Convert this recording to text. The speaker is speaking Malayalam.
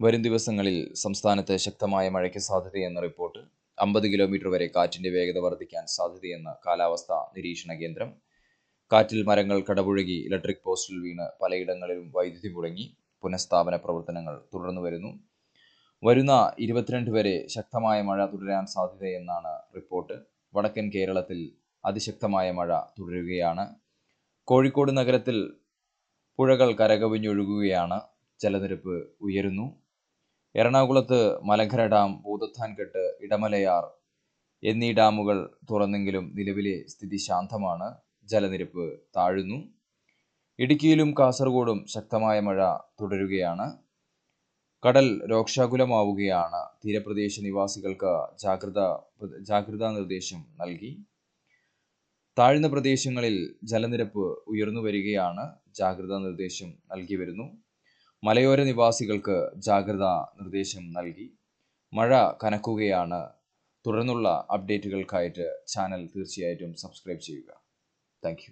വരും ദിവസങ്ങളിൽ സംസ്ഥാനത്ത് ശക്തമായ മഴയ്ക്ക് സാധ്യതയെന്ന റിപ്പോർട്ട് അമ്പത് കിലോമീറ്റർ വരെ കാറ്റിന്റെ വേഗത വർദ്ധിക്കാൻ സാധ്യതയെന്ന് കാലാവസ്ഥാ നിരീക്ഷണ കേന്ദ്രം കാറ്റിൽ മരങ്ങൾ കടപുഴകി ഇലക്ട്രിക് പോസ്റ്റിൽ വീണ് പലയിടങ്ങളിലും വൈദ്യുതി മുടങ്ങി പുനഃസ്ഥാപന പ്രവർത്തനങ്ങൾ തുടർന്നു വരുന്നു. വരുന്ന ഇരുപത്തിരണ്ട് വരെ ശക്തമായ മഴ തുടരാൻ സാധ്യതയെന്നാണ് റിപ്പോർട്ട്. വടക്കൻ കേരളത്തിൽ അതിശക്തമായ മഴ തുടരുകയാണ്. കോഴിക്കോട് നഗരത്തിൽ പുഴകൾ കരകവിഞ്ഞൊഴുകുകയാണ്. ജലനിരപ്പ് ഉയരുന്നു. എറണാകുളത്ത് മലങ്കര ഡാം ഭൂതത്താൻകെട്ട് ഇടമലയാർ എന്നീ ഡാമുകൾ തുറന്നെങ്കിലും നിലവിലെ സ്ഥിതി ശാന്തമാണ്. ജലനിരപ്പ് താഴുന്നു. ഇടുക്കിയിലും കാസർഗോഡും ശക്തമായ മഴ തുടരുകയാണ്. കടൽ രോക്ഷാകുലമാവുകയാണ്. തീരപ്രദേശ നിവാസികൾക്ക് ജാഗ്രത ജാഗ്രതാ നിർദ്ദേശം നൽകി. താഴ്ന്ന പ്രദേശങ്ങളിൽ ജലനിരപ്പ് ഉയർന്നു വരികയാണ് ജാഗ്രതാ നിർദ്ദേശം നൽകി വരുന്നു. മലയോര നിവാസികൾക്ക് ജാഗ്രതാ നിർദ്ദേശം നൽകി. മഴ കനക്കുകയാണ്. തുടർന്നുള്ള അപ്ഡേറ്റുകൾക്കായിട്ട് ചാനൽ തീർച്ചയായിട്ടും സബ്സ്ക്രൈബ് ചെയ്യുക. താങ്ക്